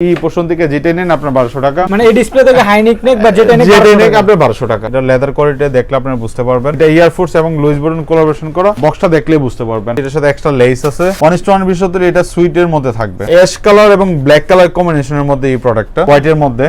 এই থেকে যেটা নেন আপনার বারোশো টাকা। মানে এই ডিসপ্লে থেকে হাইনিক নেক বা যেটা নেক যেটা নেক আপনার বারোশো টাকা। এটা লেদার কোয়ালিটি দেখলে আপনারা বুঝতে পারবেন। এটা এয়ারফোর্স এবং লুইস বটন কোলাবোরেশন করা বক্সটা দেখলেই বুঝতে পারবেন। এটার সাথে এক্সট্রা লেস আছে। অনিস্ট ওয়ান বিশেষত এটা সুইটের মধ্যে থাকবে। অ্যাশ কালার এবং ব্ল্যাক কালার কম্বিনেশনের মধ্যে এই প্রোডাক্টটা হোয়াইটের মধ্যে।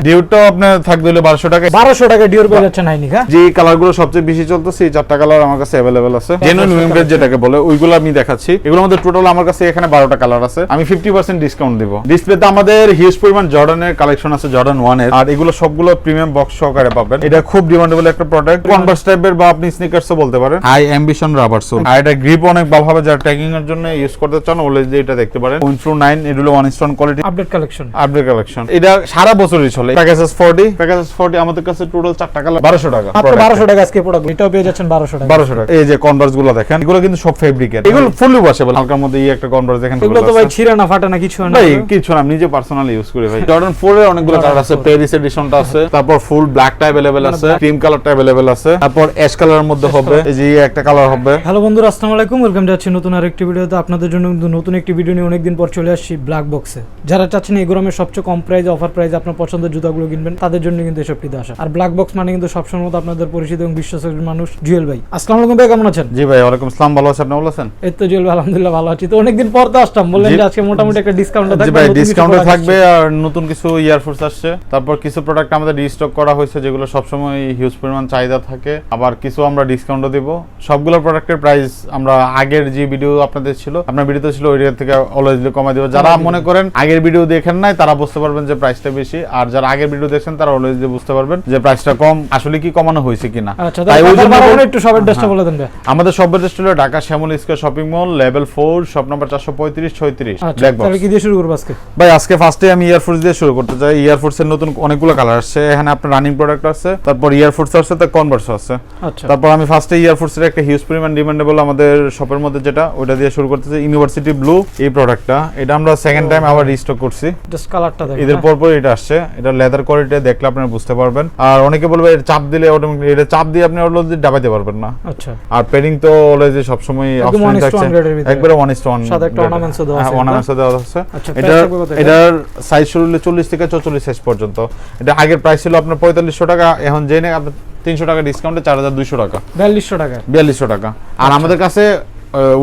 আপনার থাকবে হলো বারোশো টাকা। বারোশো টাকা ডিওর পেয়ে যাচ্ছেন হ্যাঁ? যে কালারগুলো সবচেয়ে বেশি চলতেছে এই চারটা কালার আমার কাছে অ্যাভেলেবেল আছে। জেনুইন উইমগ্রেড যেটাকে বলে ওইগুলো আমি দেখাচ্ছি। এগুলোর মধ্যে টোটাল আমার কাছে এখানে বারোটা কালার আছে। আমি ফিফটি পার্সেন্ট ডিসকাউন্ট দিব। ডিসপ্লেতে আমাদের হিউজ পরিমাণ জর্ডানের কালেকশন আছে জর্ডান ওয়ানের আর এগুলো সবগুলো প্রিমিয়াম বক্স সহকারে পাবেন। এটা খুব ডিমান্ডেবল একটা প্রোডাক্ট কনভার্স টাইপের বা আপনি স্নিকার্সও বলতে পারেন। হাই অ্যাম্বিশন রাবার সোল আর এটা গ্রিপ অনেক ভালো হবে যারা ট্রেকিং এর জন্য ইউজ করতে চান ওলে যে এটা দেখতে পারেন। উইন্ট্রু নাইন এগুলো one stone quality update collection update collection এটা সারা বছরই চলে। প্যাকেজেস ফোর্টি প্যাকেজেস ফোর্টি আমাদের কাছে টোটাল চারটা কালার বারোশো টাকা মাত্র product। বারোশো টাকা আজকে প্রোডাক্ট এটাও পেয়ে যাচ্ছেন বারোশো টাকা। বারোশো টাকা। এই যে কনভার্সগুলো দেখেন এগুলো কিন্তু সব ফেব্রিকের এগুলো ফুললি ওয়াশেবল হালকার মধ্যে এই একটা কনভার্স দেখেন এগুলো তো ভাই ছিঁড়ে না ফাটে না কিছু না। ভাই কিছু না আমি নিজে পার্সোনালি ইউজ করি ভাই জর্ডান 4 এর অনেকগুলো কালার আছে প্যারিস এডিশনটা আছে তারপর ফুল ব্ল্যাকটা अवेलेबल আছে ক্রিম কালারটা अवेलेबल আছে তারপর অ্যাশ কালারের মধ্যে হবে এই যে এই একটা কালার হবে হ্যালো বন্ধুরা আসসালামু আলাইকুম ওয়েলকাম যাচ্ছি নতুন আরেকটি ভিডিওতে আপনাদের জন্য কিন্তু নতুন একটি ভিডিও নিয়ে অনেকদিন পর চলে আসছি ব্ল্যাক বক্সে যারা চাচ্ছেন এই গরমে সবচেয়ে কম প্রাইস অফার প্রাইস আপনার পছন্দের জুতাগুলো কিনবেন তাদের জন্য কিন্তু এসব কিন্তু আসা আর ব্ল্যাক বক্স মানে কিন্তু সবসময় মতো আপনাদের পরিচিত এবং বিশ্বাসের মানুষ জুয়েল ভাই আসসালামু আলাইকুম ভাই কেমন আছেন জি ভাই ওয়ালাইকুম আসসালাম ভালো আছেন আপনি ভালো আছেন এই তো জুয়েল ভাই আলহামদুলিল্লাহ ভালো আছি তো অনেকদিন পর তো আসলাম বললেন জি। যে আজকে মোটামুটি একটা ডিসকাউন্ট জি থাকবে ভাই নতুন কিছু ডিসকাউন্টে product থাকবে আসছে। আর নতুন কিছু ইয়ারফোর্স আসছে। তারপর কিছু প্রোডাক্ট আমাদের রিস্টক করা হয়েছে যেগুলো সবসময় হিউজ পরিমাণ চাহিদা থাকে। আবার কিছু আমরা ডিসকাউন্টও দিব। সবগুলো প্রোডাক্টের প্রাইস আমরা আগের যে ভিডিও আপনাদের ছিল আপনার ভিডিওতে ছিল ওই থেকে অলওয়েজলি কমাই দিব। যারা মনে করেন আগের ভিডিও দেখেন নাই তারা বুঝতে পারবেন যে প্রাইসটা বেশি। আর যারা আগের ভিডিও দেখছেন তারা অলওয়েজলি বুঝতে পারবেন যে প্রাইসটা কম। আসলে কি কমানো হয়েছে কিনা? আচ্ছা তাই ওই জন্য একটু সবার ড্রেসটা হ্যাঁ। বলে দেন আমাদের সব অ্যাড্রেস ছিল Dhaka Shyamal square shopping mall level four shop number চারশো পঁয়ত্রিশ ছয়ত্রিশ আচ্ছা ব্ল্যাক তাহলে কি দিয়ে শুরু করব আজকে? ভাই আজকে ফার্স্টে আমি ইয়ারফোর্স দিয়ে শুরু করতে চাই। ইয়ারফোর্স এর নতুন অনেকগুলো কালার আসছে। এখানে আপনার রানিং প্রোডাক্ট আছে তারপর ইয়ারফোর্স আছে তার কনভার্স আছে। আচ্ছা। তারপর আমি ফার্স্টে ইয়ারফোর্স এর একটা হিউজ পরিমাণ ডিমান্ডেবল আমাদের শপের মধ্যে যেটা ওটা দিয়ে শুরু করতে চাই ইউনিভার্সিটি ব্লু এই প্রোডাক্টটা এটা আমরা সেকেন্ড টাইম আবার রিস্টক করছি। জাস্ট কালারটা দেখেন ঈদের হ্যাঁ। পর পর এটা আসছে। এটা লেদার কোয়ালিটি দেখলে আপনারা বুঝতে পারবেন। আর অনেকে বলবে এটা চাপ দিলে অটোমেটিক এটা চাপ দিয়ে আপনি অলরেডি ডাবাইতে পারবেন না। আচ্ছা। আর পেডিং তো অলওয়েজ সবসময় একদম অপশন থাকছে। একবারে ওয়ান ইস ওয়ান সাথে একটা ও দেওয়া আছে, অর্নামেন্টস দেওয়া আছে। আচ্ছা, এটা এটা? এটার সাইজ শুরু হলো চল্লিশ থেকে চল্লিশ সাইজ পর্যন্ত। এটা আগের প্রাইস ছিল আপনার পঁয়তাল্লিশশো টাকা এখন জেনে আপনার তিনশো টাকা ডিসকাউন্টে চার হাজার দুইশো টাকা। বিয়াল্লিশশো টাকা। বিয়াল্লিশশো টাকা। আর আমাদের কাছে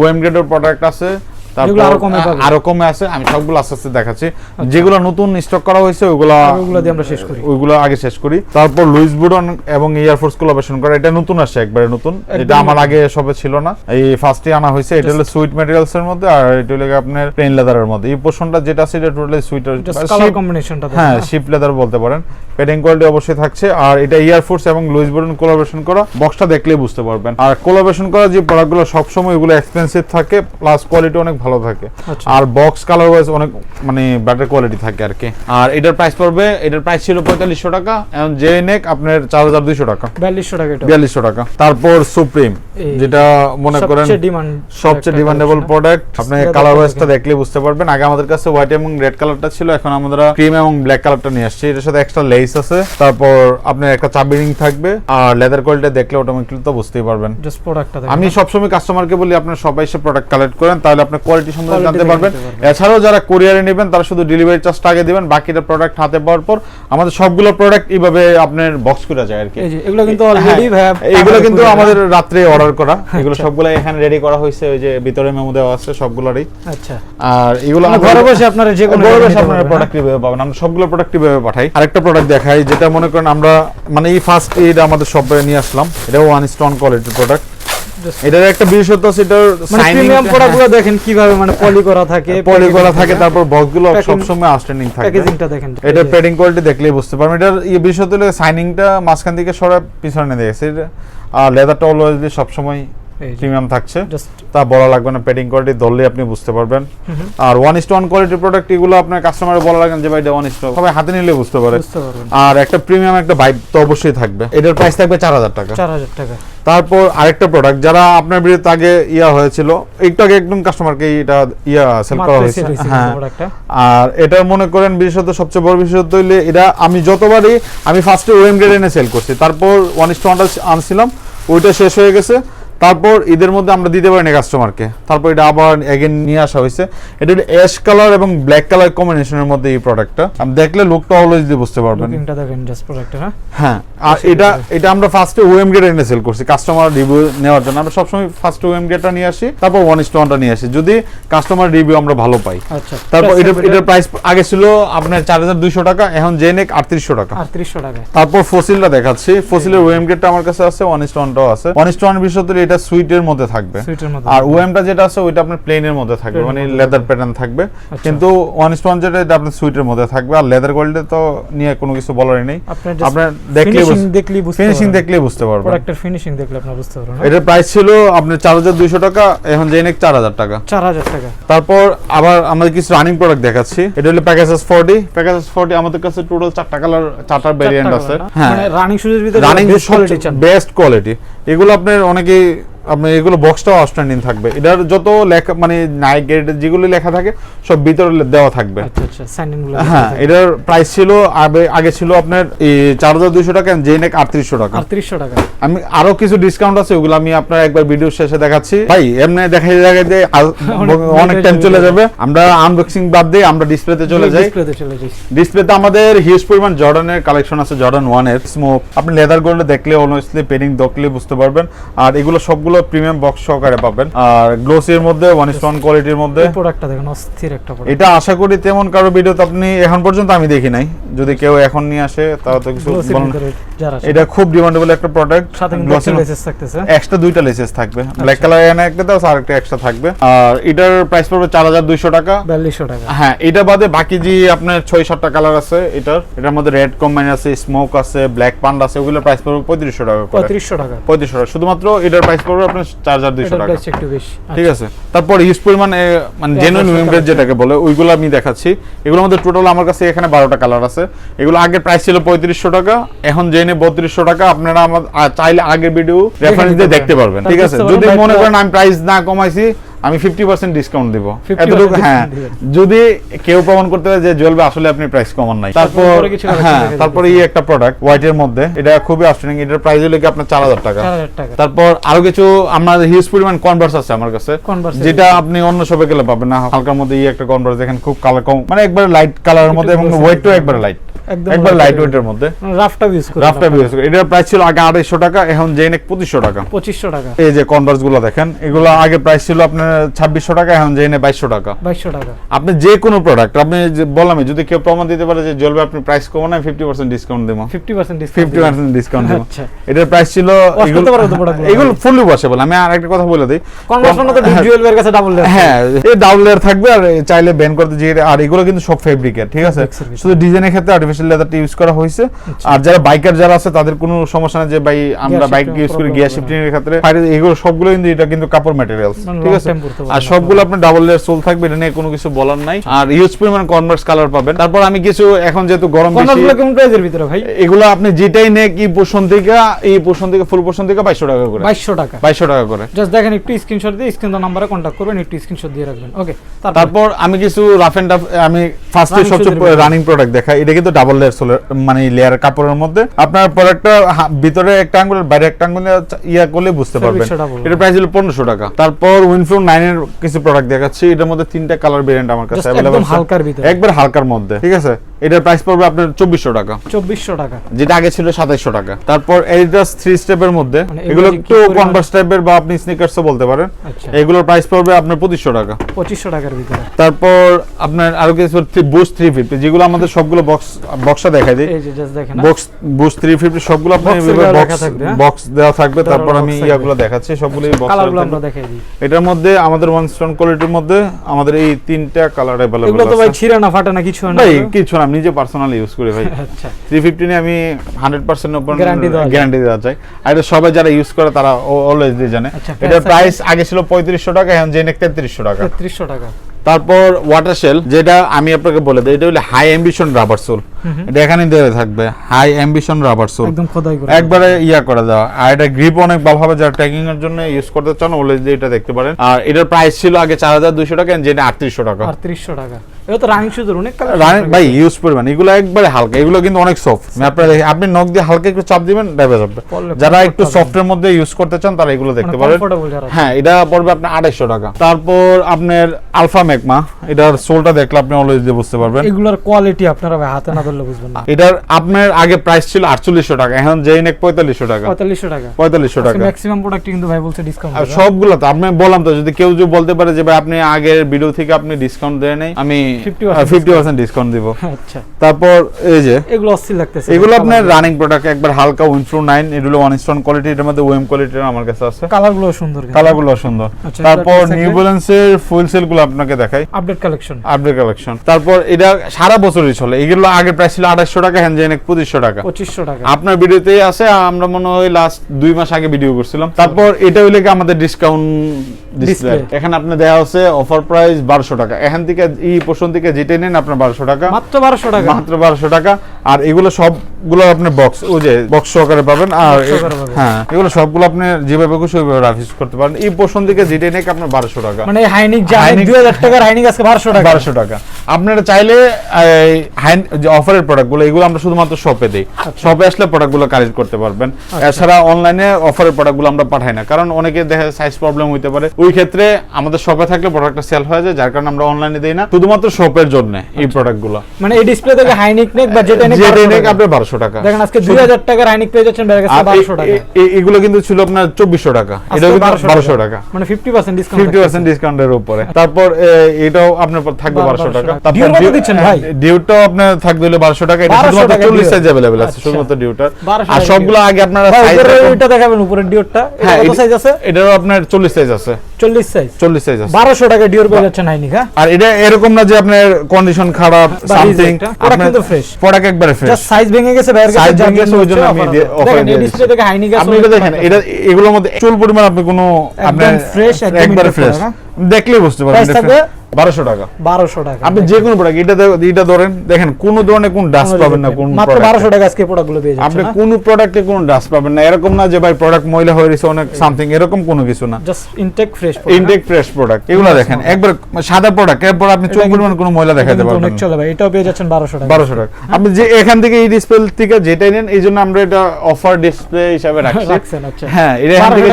ওয়েম গ্রেডের প্রোডাক্ট আছে তারপর আরও কমে আছে আমি সবগুলো আস্তে আস্তে দেখাচ্ছি। যেগুলো নতুন স্টক করা হয়েছে ওগুলো দিয়ে আমরা শেষ করি। ওইগুলো আগে শেষ করি। তারপর লুইস বুডন এবং এয়ারফোর্স কোলাবোরেশন করা এটা নতুন একবারে নতুন। এটা আমার আগে সবে ছিল না। এই ফার্স্টে আনা হয়েছে এটা হলো সুইট ম্যাটেরিয়ালস এর মধ্যে আর এটা হলো আপনার প্লেন লেদারের মধ্যে। এই পোর্শনটা যেটা আছে এটা টোটালি সুইট জাস্ট কালার কম্বিনেশনটা হ্যাঁ শিপ লেদার বলতে পারেন। পেডিং কোয়ালিটি অবশ্যই থাকছে আর এটা এয়ারফোর্স এবং লুইস বুডন কোলাবোরেশন করা। বক্সটা দেখলেই বুঝতে পারবেন। আর কোলাবোরেশন করা যে প্রোডাক্টগুলো সবসময় এগুলো এক্সপেন্সিভ থাকে প্লাস কোয়ালিটি অনেক ভালো থাকে। আচ্ছা। আর বক্স কালার ওয়াইজ অনেক মানে বেটার কোয়ালিটি থাকে আর কি। আর এটার প্রাইস পড়বে এটার প্রাইস ছিল পঁয়তাল্লিশশো টাকা এখন জে নেক আপনার চার হাজার দুইশো টাকা। বিয়াল্লিশশো টাকা বিয়াল্লিশশো টাকা। তারপর সুপ্রিম যেটা মনে করেন সবচেয়ে ডিমান্ড সবচেয়ে ডিমান্ডেবল প্রোডাক্ট আপনি কালার ওয়াইজটা দেখলে বুঝতে পারবেন। আগে আমাদের কাছে হোয়াইট এবং রেড কালারটা ছিল এখন আমরা ক্রিম এবং ব্ল্যাক কালারটা নিয়ে আসছি। এটার সাথে এক্সট্রা লেস আছে। তারপর আপনার একটা চাবি রিং থাকবে। আর লেদার কোয়ালিটি দেখলে অটোমেটিকলি তো বুঝতেই পারবেন। আমি সবসময় কাস্টমারকে বলি আপনার সবাই এসে প্রোডাক্ট কালেক্ট করেন তাহলে আপনি কোয়ালিটি Quality জানতে পারবেন। এছাড়াও যারা কোরিয়ারে নেবেন তারা শুধু ডেলিভারি চার্জটা আগে দিবেন বাকিটা প্রোডাক্ট হাতে পাওয়ার পর আমাদের সবগুলো প্রোডাক্ট এইভাবে আপনার বক্স করে যায় আর কি। এগুলো কিন্তু অলরেডি হ্যাঁ, ভাই এইগুলো কিন্তু আমাদের রাত্রে অর্ডার করা। এগুলো আচ্ছা। সবগুলো এখানে রেডি করা হয়েছে ওই যে ভিতরে মেমো দেওয়া আছে সবগুলোরই। আচ্ছা। আর এগুলো মানে ঘরে বসে আপনারা যে কোনো ঘরে বসে আপনারা প্রোডাক্ট কীভাবে পাবেন? আমরা সবগুলো প্রোডাক্ট কীভাবে পাঠাই? আরেকটা প্রোডাক্ট দেখাই যেটা মনে করেন আমরা মানে এই ফার্স্ট এইড আমাদের শপে নিয়ে আসলাম। এটা ওয়ান স্টোন কোয়ালিটির প্রোডাক্ট এটার একটা বিশেষত্ব আছে এটার মানে প্রিমিয়াম প্রোডাক্টগুলো দেখেন কীভাবে মানে পলি করা থাকে পলি করা থাকে তারপর বক্সগুলো সবসময় আউটস্ট্যান্ডিং থাকে। প্যাকেজিংটা দেখেন এটা প্যাডিং কোয়ালিটি দেখলেই বুঝতে পারবেন। এটার এই বিশেষত্ব হলো সাইনিংটা মাঝখান থেকে সরা পিছনে দিয়েছে আর লেদারটা অলওয়েজলি সবসময় প্রিমিয়াম থাকছে। তা বলা লাগবে না পেডিং কোয়ালিটি ধরলে আপনি বুঝতে পারবেন। আর ওয়ান ইস্ট ওয়ান কোয়ালিটির প্রোডাক্ট এগুলো আপনার কাস্টমার বলা লাগেন যে ভাই এটা ওয়ান ইস্ট সবাই হাতে নিলে বুঝতে পারে। আর একটা প্রিমিয়াম একটা বাইক তো অবশ্যই থাকবে। এটার প্রাইস থাকবে চার হাজার টাকা। চার হাজার টাকা। তারপর আরেকটা প্রোডাক্ট যারা আপনার বিরুদ্ধে আগে ইয়া হয়েছিল একটু আগে একদম কাস্টমারকে এটা ইয়া সেল করা হয়েছে। হ্যাঁ। আর এটা মনে করেন বিশেষত সবচেয়ে বড় বিশেষত্ব হইলে এটা আমি যতবারই আমি ফার্স্টে ওয়েম গ্রেড এনে সেল করছি তারপর ওয়ান ইস ওয়ানটা আনছিলাম ওইটা শেষ হয়ে গেছে। তারপর ঈদের মধ্যে আমরা দিতে পারি না কাস্টমারকে তারপর এটা আবার এগেন নিয়ে আসা হয়েছে। এটা অ্যাশ কালার এবং ব্ল্যাক কালার কম্বিনেশনের মধ্যে এই প্রোডাক্টটা আপনি দেখলে লুকটা অলওয়েজ দিয়ে বুঝতে পারবেন। লুকিংটা দেখেন জাস্ট প্রোডাক্টের হ্যাঁ? হ্যাঁ আর এটা এটা আমরা ফার্স্টে ওএম গেট এনে সেল করছি কাস্টমার রিভিউ নেওয়ার জন্য। আমরা সবসময় ফার্স্ট ওএম গেটটা নিয়ে আসি তারপর ওয়ান ইস ওয়ানটা নিয়ে আসি। যদি কাস্টমার রিভিউ আমরা ভালো পাই। আচ্ছা তারপর এটা এটার প্রাইস আগে ছিল আপনার চার হাজার দুইশো টাকা এখন জেনেক আটত্রিশশো টাকা। আটত্রিশশো টাকা তারপর ফসিলটা দেখাচ্ছি। ফসিলের ওএম গেটটা আমার কাছে আছে ওয়ান ইস ওয়ানটাও আছে। ওয়ান ইস ওয়ান বিষয়তে এটা সুইটের মধ্যে থাকবে। আর ওএমটা যেটা আছে ওইটা আপনার প্লেনের মধ্যে থাকবে মানে লেদার প্যাটার্ন থাকবে। আচ্ছা। কিন্তু ওয়ান ওয়ান যেটা এটা আপনার সুইটের মধ্যে থাকবে। আর লেদার কোয়ালিটি তো নিয়ে কোনো কিছু বলারই নেই। আপনার দেখলে ফিনিশিং দেখলেই বুঝতে ফিনিশিং দেখলে বুঝতে পারবেন। প্রোডাক্টের ফিনিশিং দেখলে আপনারা বুঝতে পারবেন এটার প্রাইস ছিল আপনার চার হাজার দুইশো টাকা এখন জেনেক চার হাজার টাকা। চার হাজার টাকা। তারপর আবার আমাদের কিছু রানিং প্রোডাক্ট দেখাচ্ছি। এটা হলো প্যাকেজেস ফোরটি প্যাকেজেস ফোরটি আমাদের কাছে টোটাল চারটা কালার চারটা ভেরিয়েন্ট আছে। হ্যাঁ। মানে রানিং শুজের ভিতরে রানিং চান। বেস্ট কোয়ালিটি এগুলো আপনার অনেকেই আপনার এগুলো বক্সটাও আউটস্ট্যান্ডিং থাকবে। এটার যত লেখা মানে নাইক গ্রেড যেগুলো লেখা থাকে সব ভিতরে দেওয়া থাকবে। আচ্ছা আচ্ছা হ্যাঁ এটার প্রাইস ছিল আগে ছিল আপনার চার হাজার দুইশো টাকা জেনেক আটত্রিশশো টাকা। আটত্রিশশো টাকা। আমি আরও কিছু ডিসকাউন্ট আছে ওগুলো আমি আপনার একবার ভিডিও শেষে দেখাচ্ছি। ভাই এমনি দেখা যায় অনেক অনেক টাইম চলে যাবে। আমরা আনবক্সিং বাদ দিয়ে আমরা ডিসপ্লেতে চলে যাই। ডিসপ্লেতে আমাদের হিউজ পরিমাণ জর্ডানের কালেকশন আছে জর্ডান ওয়ানের স্মোক আপনি লেদার গোল্ড দেখলে অনেস্টলি পেডিং দেখলে বুঝতে পারবেন। আর এগুলো সবগুলো প্রিমিয়াম বক্স সহকারে পাবেন। আর গ্লোসির মধ্যে ওয়ান ইস ওয়ান কোয়ালিটির মধ্যে। প্রোডাক্টটা দেখেন অস্থির একটা প্রোডাক্ট এটা আশা করি তেমন কারও ভিডিওতে আপনি এখন পর্যন্ত আমি দেখি নাই। যদি কেউ এখন নিয়ে আসে তাও তো কিছু এটা খুব ডিমান্ডেবল একটা প্রোডাক্ট সাথে লেসেস থাকতেছে। এক্সট্রা দুইটা লেসেস থাকবে। ব্ল্যাক কালার এনে একটা দাও আর একটা এক্সট্রা থাকবে। আর এটার প্রাইস পড়বে চার হাজার দুইশো টাকা। বিয়াল্লিশশো টাকা। হ্যাঁ এটা বাদে বাকি যে আপনার ছয় সাতটা কালার আছে এটার এটার মধ্যে রেড কম্বাইন আছে স্মোক আছে ব্ল্যাক পান্ড আছে ওগুলোর প্রাইস পড়বে পঁয়ত্রিশশো টাকা করে। পঁয়ত্রিশশো টাকা। পঁয়ত্রিশশো টাকা। শুধুমাত্র এটার প্রাইস পড়বে আপনার চার হাজার দুইশো এটার টাকা। প্রাইস একটু বেশি। ঠিক আছে। তারপর ইউজ পরিমাণ মানে জেনুইন একশো যেটাকে বলে ওইগুলো আমি দেখাচ্ছি। এগুলোর মধ্যে টোটাল আমার কাছে এখানে বারোটা কালার আছে। এগুলো আগের প্রাইস ছিল পঁয়ত্রিশশো টাকা এখন জেনে বত্রিশশো টাকা আপনারা আমার চাইলে আগের ভিডিও রেফারেন্স দিয়ে দেখতে পারবেন। ঠিক আছে? যদি মনে করেন আমি প্রাইস না কমাইছি আমি ফিফটি পার্সেন্ট ডিসকাউন্ট দিব। এতটুকু হ্যাঁ যদি কেউ প্রমাণ করতে পারে যে জ্বলবে আসলে আপনি প্রাইস কমান নাই। তারপর হ্যাঁ তারপরে এই একটা প্রোডাক্ট হোয়াইটের মধ্যে এটা খুবই আউটস্ট্যান্ডিং এটার প্রাইস হলো কি আপনার চার হাজার টাকা। তারপর আরও কিছু আমার হিউজ পরিমাণ কনভার্স আছে আমার কাছে। যেটা আপনি অন্য শপে গেলে পাবেন না। হালকার মধ্যে এই একটা কনভার্স দেখেন খুব কালার কম মানে একবার লাইট কালারের মধ্যে এবং ওয়েটও একবার লাইট একবার লাইট ওয়েটের মধ্যে। রাফটা ইউজ করি রাফটা বিউজ এটার প্রাইস ছিল আগে আড়াইশো টাকা এখন জেনেক পঁচিশশো টাকা। পঁচিশশো টাকা। এই যে কনভার্সগুলো দেখেন এগুলো আগে প্রাইস ছিল আপনার ছাব্বিশশো টাকা এখন জেনে বাইশশো টাকা। বাইশশো টাকা। আপনি যে কোনো প্রোডাক্ট আপনি যে বললামই যদি কেউ প্রমাণ দিতে পারে যে জ্বলবে আপনি প্রাইস আমি ফিফটি পার্সেন্ট ডিসকাউন্ট দেবো। ডিসকাউন্ট দেবো। আচ্ছা। এটার প্রাইস ছিল এগুলো- ফুললি ওয়াশেবল আমি আর একটা কথা বলে দিই। তো এর কাছে ডাবল হ্যাঁ এই ডাবল লেয়ার থাকবে আর চাইলে ব্যান করতে যে আর এগুলো কিন্তু সব ফেব্রিকের ঠিক আছে। শুধু ডিজাইনের ক্ষেত্রে আর্টিফিশিয়াল লেদারটা ইউজ করা হয়েছে। আচ্ছা। আর যারা বাইকার যারা আছে তাদের কোনো সমস্যা না যে ভাই আমরা বাইক ইউজ করি গিয়ার শিফটিং এর ক্ষেত্রে। এগুলো সবগুলো কিন্তু এটা কিন্তু কাপড় ম্যাটেরিয়ালস ঠিক আছে? আর সবগুলো আপনার ডাবল লেয়ার সোল থাকবে এটা নিয়ে কোনো কিছু বলার নাই। আর ইউজ পরিমাণ কনভার্স কালার পাবেন। তারপর আমি কিছু এখন যেহেতু গরম বেশি কেমন প্রাইসের ভিতরে ভাই? এগুলো আপনি যেটাই নেক এই পোর্শন থেকে এই পোর্শন থেকে ফুল পোর্শন থেকে বাইশশো টাকা করে। বাইশশো টাকা। বাইশশো টাকা করে। জাস্ট দেখেন একটু স্ক্রিনশট দিয়ে স্ক্রিন নাম্বারে কন্ট্যাক্ট করবেন একটু স্ক্রিনশট দিয়ে রাখবেন। ওকে তারপর? আমি কিছু রাফ এন্ড আমি ফার্স্টে সবচেয়ে রানিং প্রোডাক্ট দেখাই। এটা কিন্তু ডাবল লেয়ার সোলার মানে লেয়ার কাপড়ের মধ্যে আপনার প্রোডাক্টটা ভিতরে একটা আঙ্গুল বাইরে একটা আঙ্গুল ইয়া করলে বুঝতে পারবেন। এটা প্রাইস হলো পনেরোশো টাকা। তারপর উইনফ্লো নাইন এর কিছু প্রোডাক্ট দেখাচ্ছি। এটার মধ্যে তিনটা কালার ভেরিয়েন্ট আমার কাছে অ্যাভেলেবল হালকার ভিতরে। একবার হালকার মধ্যে ঠিক আছে? এটার প্রাইস পড়বে আপনার চব্বিশশো টাকা। চব্বিশশো টাকা। যেটা আগে ছিল সাতাইশশো টাকা। তারপর এডিডাস থ্রি স্টেপের মধ্যে মানে এগুলো একটু কনভার্স টাইপের বা আপনি স্নিকার্সও বলতে পারেন। আচ্ছা। এগুলোর প্রাইস পড়বে আপনার পঁচিশশো টাকা। পঁচিশশো টাকার ভিতরে। তারপর আপনার আরও কিছু বুস থ্রি ফিফটি যেগুলো আমাদের সবগুলো বক্স বক্সটা দেখাই দিই। এই যে জাস্ট দেখেন? বক্স বুস থ্রি ফিফটি সবগুলো লেখা বক্স হ্যাঁ? বক্স দেওয়া থাকবে তারপর আমি। ইয়াগুলো দেখাচ্ছি সবগুলোই বক্স কালারগুলো আমরা দেখাই দিই। এটার মধ্যে আমাদের ওয়ান স্টোন কোয়ালিটির মধ্যে আমাদের এই তিনটা কালার অ্যাভেলেবল এগুলো তো ভাই আছে না ফাটে না কিছু না ভাই কিছু না আমি নিজে পার্সোনালি ইউজ করি ভাই। আচ্ছা। থ্রি ফিফটি নিয়ে আমি হান্ড্রেড পার্সেন্ট ওপেন Guarantee দেওয়া গ্যারান্টি দেওয়া চাই আর এটা সবাই যারা ইউজ করে তারা অলওয়েজ দিয়ে জানে। আচ্ছা, এটার প্রাইস আগে ছিল পঁয়ত্রিশশো টাকা এখন জেনেক তেত্রিশশো টাকা। তেত্রিশশো টাকা। তারপর ওয়াটার শেল যেটা আমি আপনাকে বলে দিই এটা হলো হাই অ্যাম্বিশন রাবার সোল এটা এখানে দেওয়া থাকবে হাই অ্যাম্বিশন রাবার সোল একদম খোদাই করে। একবারে ইয়া করে দেওয়া আর এটা গ্রিপ অনেক ভালো হবে যারা ট্রেকিং এর জন্য ইউজ করতে চান ওলে যে এটা দেখতে পারেন। আর এটার প্রাইস ছিল আগে চার হাজার দুইশো টাকা যেটা আটত্রিশশো টাকা। আটত্রিশশো টাকা। এটা তো রানিং শুজের অনেক কালার ভাই ইউজ পরিমাণ। এগুলো একবারে হালকা। এগুলো কিন্তু অনেক সফট আপনার আপনি নখ দিয়ে হালকা একটু চাপ দিবেন ডেবে যাবে যারা একটু পাবেন। সফটের মধ্যে ইউজ করতে চান তারা এগুলো দেখতে মানে পারেন। হ্যাঁ এটা পড়বে আপনার টাকা। তারপর আপনার আলফা ম্যাকমা এটার সোলটা দেখলে আপনি অলওয়েজ দিয়ে বুঝতে পারবেন। এগুলোর কোয়ালিটি আপনারা হাতে না ধরলে বুঝবেন না। এটার আপনার আগে প্রাইস ছিল আটচল্লিশশো টাকা এখন যেই নেক পঁয়তাল্লিশশো টাকা। 4500 টাকা। পঁয়তাল্লিশশো টাকা। ম্যাক্সিমাম প্রোডাক্ট কিন্তু ভাই বলছে ডিসকাউন্ট সবগুলো তো আপনি বললাম তো যদি কেউ যদি বলতে পারে যে ভাই আপনি আগের ভিডিও থেকে আপনি ডিসকাউন্ট দেয় নাই আমি 50% ফিফটি ডিসকাউন্ট দিব। আচ্ছা। তারপর এই যে এগুলো অস্থির লাগতেছে। এগুলো আপনার রানিং প্রোডাক্ট একবার হালকা উইনফ্রু নাইন এগুলো ওয়ান স্টোন কোয়ালিটি এটার মধ্যে ওয়েম কোয়ালিটির আমার কাছে আছে। কালার সুন্দর কালারগুলো সুন্দর। আচ্ছা, তারপর নিউ ব্যালেন্সের ফুল সেল আপনাকে দেখাই। আপডেট কালেকশন আপডেট কালেকশন তারপর এটা সারা বছরই চলে। এগুলো আগের প্রাইস ছিল আঠাশশো টাকা হ্যান্ড জেনেক পঁচিশশো টাকা। 2500 টাকা। আপনার ভিডিওতেই আছে আমরা মনে হয় লাস্ট দুই মাস আগে ভিডিও করছিলাম। তারপর এটা হইলে কি আমাদের ডিসকাউন্ট ডিসপ্লে এখানে আপনি দেওয়া হচ্ছে অফার প্রাইস বারোশো টাকা। এখান থেকে এই পোর্শন থেকে জিতে নেন আপনার বারোশো টাকা। মাত্র বারোশো টাকা। মাত্র বারোশো টাকা। আর এগুলো সবগুলো আপনি বক্স ওই যে বক্স সহকারে পাবেন আর। হ্যাঁ এগুলো সবগুলো আপনি যেভাবে খুশি ওইভাবে রাফিস করতে পারেন। এই পোর্শন থেকে যেটা নেক আপনার বারোশো টাকা। মানে হাইনিক যা হাইনিক- 2000 টাকার হাইনিক আজকে 1200 টাকা। বারোশো টাকা। আপনারা চাইলে এই হাই যে অফারের প্রোডাক্টগুলো এগুলো আমরা শুধুমাত্র শপে দিই। শপে আসলে প্রোডাক্টগুলো কালেক্ট করতে পারবেন। এছাড়া অনলাইনে অফারের প্রোডাক্টগুলো আমরা পাঠাই না। কারণ অনেকে দেখা সাইজ প্রবলেম হইতে পারে। ওই ক্ষেত্রে আমাদের শপে থাকলে প্রোডাক্টটা সেল হয়ে যায় যার কারণে আমরা অনলাইনে দিই না। শুধুমাত্র শপের জন্য এই প্রোডাক্টগুলো মানে এই ডিসপ্লে থেকে হাইনিক নেক বা যেটা নেক যেটা নেক আপনার বারোশো টাকা। দেখেন আজকে 2000 টাকার হাইনিক পেয়ে যাচ্ছেন বের 1200 টাকা। এ- এ- এগুলো কিন্তু ছিল আপনার চব্বিশশো টাকা। এটা কিন্তু 1200 টাকা। মানে 50% ডিসকাউন্ট ফিফটি পার্সেন্ট ডিসকাউন্টের উপরে। তারপর এটাও আপনার থাকবে বারো- বারোশো টাকা। বারোশো টাকা। দিচ্ছেন ভাই? ডিউটাও আপনার থাকবে হলো টাকা। এটা শুধুমাত্র ডিউ। সাইজ আছে আচ্ছা। শুধুমাত্র ডিউটার 1200 আর সবগুলো আগে আপনারা সাইজ উপরের দেখাবেন উপরের ডিওরটা এটা হ্যাঁ কত সাইজ আছে? এটারও আপনার চল্লিশ সাইজ আছে। 40 সাইজ চল্লিশ সাইজ আছে 1200 টাকা ডিওর পেয়ে যাচ্ছেন হাইনিক হ্যাঁ আর এটা এরকম না যে আপনার কন্ডিশন খারাপ সামথিং reject? কিন্তু fresh। প্রোডাক্ট একবারে ফ্রেশ জাস্ট সাইজ ভেঙে গেছে ভেঙে ওই জন্য আমি দিয়ে-। ডিসপ্লে থেকে আপনি এটা দেখেন এটা এগুলোর মধ্যে চুল পরিমাণ আপনি কোনো আপনার fresh, একবারে ফ্রেশ দেখলেই বুঝতে পারবেন? বারোশো টাকা। 1200 টাকা। আপনি যে কোনো প্রোডাক্ট এটা এটা ধরেন দেখেন কোনো ধরনের কোন ডাস্ট পাবেন না কোন মাত্র। 1200 টাকা আজকে প্রোডাক্টগুলো পেয়ে আপনি কোন প্রোডাক্টে কোনো ডাস্ট পাবেন না। এরকম না যে ভাই প্রোডাক্ট ময়লা হয়ে গেছে অনেক সামথিং এরকম কোনো কিছু না। Just intact fresh intact fresh product এগুলো দেখেন। একবার সাদা প্রোডাক্ট এরপর আপনি চোখ পরিমাণ কোনো ময়লা দেখাতে পারবেন না। চলে ভাই এটাও পেয়ে যাচ্ছেন 1200 টাকা। বারোশো টাকা। আপনি যে এখান থেকে এই ডিসপ্লে থেকে যেটাই নেন এই জন্য আমরা এটা অফার ডিসপ্লে হিসাবে রাখছি। আচ্ছা। হ্যাঁ এটা এখান থেকে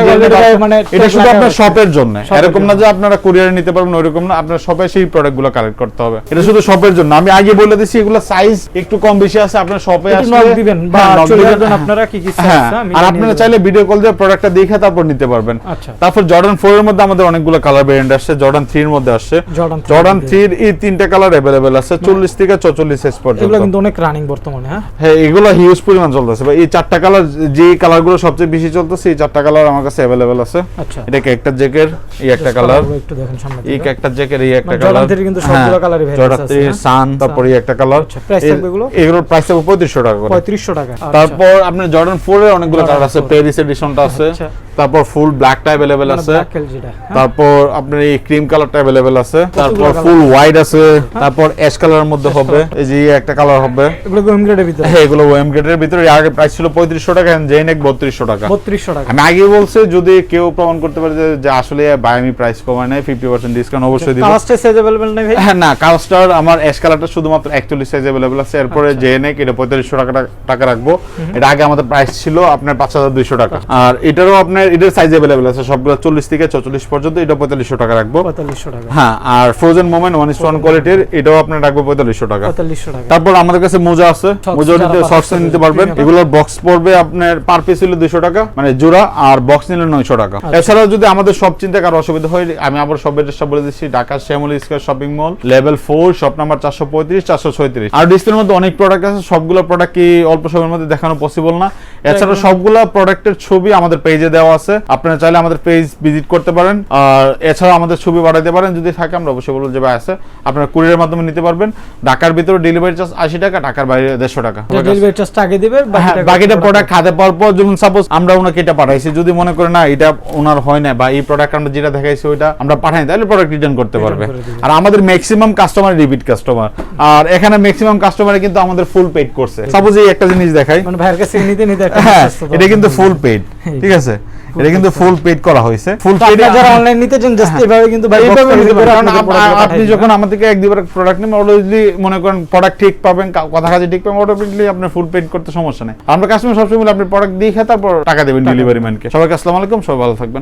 মানে এটা শুধু আপনার শপের জন্য। এরকম না যে আপনারা কুরিয়ারে নিতে পারবেন ওইরকম না। আপনার শপে সেই প্রোডাক্টগুলো কালেক্ট করতে হবে। এটা শুধু শপের জন্য। আমি আগে বলে দিচ্ছি এগুলো সাইজ একটু কম বেশি আছে আপনার শপে আসলে দিবেন বা হ্যাঁ, আপনারা কি কি হ্যাঁ আর আপনারা চাইলে ভিডিও কল দিয়ে প্রোডাক্টটা দেখে তারপর নিতে পারবেন। আচ্ছা। তারপর জর্ডান ফোর এর মধ্যে আমাদের অনেকগুলো কালার ভেরিয়েন্ট আসছে। জর্ডান থ্রি এর মধ্যে আসছে। জর্ডান জর্ডান থ্রির এই তিনটা কালার অ্যাভেলেবেল আছে চল্লিশ থেকে চল্লিশ সাইজ পর্যন্ত। এগুলো কিন্তু অনেক রানিং বর্তমানে হ্যাঁ? হ্যাঁ এগুলো হিউজ পরিমাণ চলতেছে। ভাই এই চারটা কালার যে কালারগুলো সবচেয়ে বেশি চলতেছে এই চারটা কালার আমার কাছে অ্যাভেলেবেল আছে। আচ্ছা। এটা ক্যারেক্টার জ্যাকেট এই একটা কালার একটু দেখেন সামনে এই। ক্যারেক্টার জ্যাকের এই একটা মানে কালার কিন্তু সবগুলো আছে, হ্যাঁ? সান তারপর একটা কালার এগুলো? এগুলোর প্রাইস থাকবে টাকা করে 3500 টাকা আচ্ছা। তারপর আপনার জর্ডান ফোর এর অনেকগুলো কালার আছে 4 প্যারিস এডিশনটা আছে আচ্ছা। তারপর ফুল ব্ল্যাকটা অ্যাভেলেবেল মানে আছে black খেল যেটা, হ্যাঁ? তারপর আপনার এই ক্রিম কালারটা অ্যাভেলেবেল আছে তারপর colour? ফুল হোয়াইট আছে তারপর অ্যাশ কালারের মধ্যে হবে এই যে এই একটা কালার হবে এগুলো গেম গ্রেডের ভিতরে হ্যাঁ এগুলো ওএম গ্রেডের ভিতরে এর আগে প্রাইস ছিল পঁয়ত্রিশশো টাকা জেনেক বত্রিশশো টাকা 3200 টাকা আমি আগে বলছি যদি কেউ প্রমাণ করতে পারে যে- যে আসলে ভাই আমি প্রাইস কমাই নাই ফিফটি পার্সেন্ট ডিসকাউন্ট অবশ্যই দিব কালার সাইজ अवेलेबल নাই ভাই হ্যাঁ না কালস্টার আমার অ্যাশ কালারটা শুধুমাত্র একচল্লিশ সাইজ অ্যাভেলেবল আছে এরপরে আচ্ছা। জেনেক এটা পঁয়তাল্লিশশো টাকা টাকা রাখবো এটা আগে আমাদের প্রাইস ছিল আপনার পাঁচ হাজার দুইশো টাকা আচ্ছা। আর এটারও আপনার এটার সাইজ অ্যাভেলেবল আছে। সবগুলো চল্লিশ থেকে চল্লিশ পর্যন্ত এটা পঁয়তাল্লিশশো টাকা রাখব। 4500 টাকা। হ্যাঁ আর ফ্রোজেন মোমেন্ট ওয়ান স্টোন কোয়ালিটির এটাও আপনার রাখব পঁয়তাল্লিশশো টাকা। 4500 টাকা। তারপর আমাদের কাছে মোজা আছে। মোজা নিতে সক্স নিতে পারবেন। এগুলোর বক্স পড়বে আপনার পার পিস হলো দুশো টাকা। মানে জোড়া আর বক্স নিলে নয়শো টাকা। আচ্ছা। এছাড়াও যদি আমাদের সব চিন্তা কারও অসুবিধা হয় আমি আবার সব এড্রেসটা বলে দিচ্ছি। Dhaka Shyamoli square shopping mall level four shop number চারশো পঁয়ত্রিশ চারশো ছয়ত্রিশ। আর ডিসপ্লের মধ্যে অনেক প্রোডাক্ট আছে। সবগুলো প্রোডাক্ট কি অল্প সময়ের মধ্যে দেখানো পসিবল না। এছাড়া সবগুলা প্রোডাক্টের ছবি আমাদের পেজে দেওয়া আছে। আপনারা চাইলে আমাদের পেজ ভিজিট করতে পারেন। আর এছাড়া আমাদের ছবি পাঠাতে পারেন। যদি থাকে আমরা অবশ্যই বলব যে ভাই আছে। আপনারা কুরিয়ারের মাধ্যমে নিতে পারবেন। ঢাকার ভিতরে ডেলিভারি চার্জ আশি টাকা ঢাকার বাইরে দেড়শো টাকা। ডেলিভারি চার্জটা আগে দিবে হ্যাঁ, বাকিটা প্রোডাক্ট হাতে পাওয়ার পর যেমন সাপোজ আমরা ওনাকে এটা পাঠাইছি যদি মনে করে না এটা ওনার হয় না বা এই প্রোডাক্ট আমরা যেটা দেখাইছি ওইটা আমরা পাঠাই তাহলে প্রোডাক্ট রিটার্ন করতে পারবে। আর আমাদের ম্যাক্সিমাম কাস্টমার রিপিট কাস্টমার আর এখানে ম্যাক্সিমাম কাস্টমার কিন্তু আমাদের ফুল পেড করছে সাপোজ এই একটা জিনিস দেখাই। মানে ভাইয়ের কাছে নিতে নিতে হ্যাঁ এটা কিন্তু ফুল পেড ঠিক আছে? এটা কিন্তু ফুল পেড করা হয়েছে। ফুল পেড যারা অনলাইন নিতে চান জাস্ট এভাবে কিন্তু ভাই। কারণ আপনি যখন আমাদেরকে এক দুবার প্রোডাক্ট নেবেন অলরেডি মনে করেন প্রোডাক্ট ঠিক পাবেন কথা কাজে ঠিক পাবেন অটোমেটিকলি আপনি ফুল পেড করতে সমস্যা নেই। আমরা কাস্টমার সবসময় আপনি প্রোডাক্ট দিয়ে তারপর টাকা দেবেন ডেলিভারি ম্যানকে সবাইকে আসসালামু আলাইকুম সবাই ভালো থাকবেন।